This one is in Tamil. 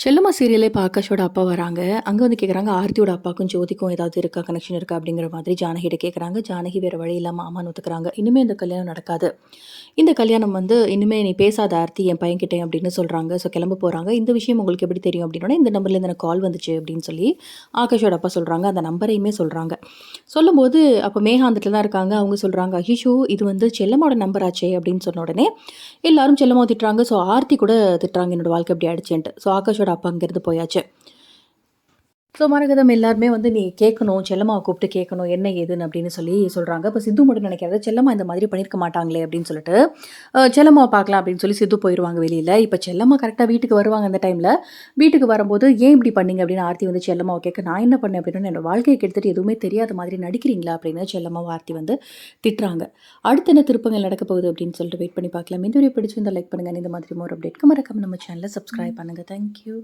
செல்லம்மா சீரியலே இப்போ ஆகாஷோட அப்பா வராங்க. அங்கே வந்து கேட்குறாங்க, ஆர்த்தியோட அப்பாவுக்கும் ஜோதிக்கும் ஏதாவது இருக்கா? கனெக்ஷன் இருக்கா? அப்படிங்கிற மாதிரி ஜானகிட்ட கேட்குறாங்க. ஜானகி வேறு வழி இல்லாமல் ஆமான்னு ஒத்துக்கிறாங்க. இனிமே இந்த கல்யாணம் நடக்காது. இந்த கல்யாணம் வந்து இனிமே நீ பேசாத ஆர்த்தி என் பையன்கிட்டே அப்படின்னு சொல்கிறாங்க ஸோ கிளம்ப போகிறாங்க இந்த விஷயம் உங்களுக்கு எப்படி தெரியும்? அப்படின்னா இந்த நம்பர்லேருந்து எனக்கு கால் வந்துச்சு அப்படின்னு சொல்லி ஆகாஷோட அப்பா சொல்கிறாங்க அந்த நம்பரையுமே சொல்கிறாங்க சொல்லும்போது அப்போ மேகாந்தத்தில் தான் இருக்காங்க. அவங்க சொல்கிறாங்க அஹிஷு இது வந்து செல்லம்மாவோட நம்பர் ஆச்சே" அப்படின்னு சொன்ன உடனே எல்லாரும் செல்லம்மா திட்டுறாங்க. ஸோ ஆர்த்தி கூட திட்டுறாங்க, என்னோட வாழ்க்கை எப்படி ஆயிடுச்சேன்ட்டு. ஸோ ஆகாஷோட அப்பா அப்போங்கிறது போயாச்சு. ஸோ மரகதம் எல்லாருமே வந்து நீ கேட்கணும், செல்லம்மாவை கூப்பிட்டு கேட்கணும், என்ன ஏதுன்னு அப்படின்னு சொல்லி சொல்கிறாங்க இப்போ சித்து மட்டும் நினைக்கிறது, செல்லம்மா இந்த மாதிரி பண்ணியிருக்க மாட்டாங்களே அப்படின்னு சொல்லிட்டு, செல்லம்மாவை பார்க்கலாம் அப்படின்னு சொல்லி சித்து போயிடுவாங்க வெளியில் இப்போ செல்லம்மா கரெக்டாக வீட்டுக்கு வருவாங்க அந்த டைமில் வீட்டுக்கு வரும்போது, "ஏன் இப்படி பண்ணீங்க?" அப்படின்னு ஆர்த்தி வந்து செல்லம்மாவை கேட்க, "நான் என்ன பண்ணேன்?" அப்படின்னு "என்னோட வாழ்க்கையை கெடுத்துட்டு எதுவுமே தெரியாத மாதிரி நடிக்கிறீங்களா?" அப்படின்னு செல்லம்மா ஆர்த்தி வந்து திட்டுறாங்க. அடுத்து என்ன திருப்பங்கள் நடக்க போகுது அப்படின்னு சொல்லிட்டு வெயிட் பண்ணி பார்க்கலாம். இந்த வீடியோ பிடிச்சிருந்தால் லைக் பண்ணுங்க. இந்த மாதிரி மோர் அப்டேட்க்கு மறக்காம நம்ம சேனலில் சப்ஸ்கிரைப் பண்ணுங்கள் தேங்க் யூ.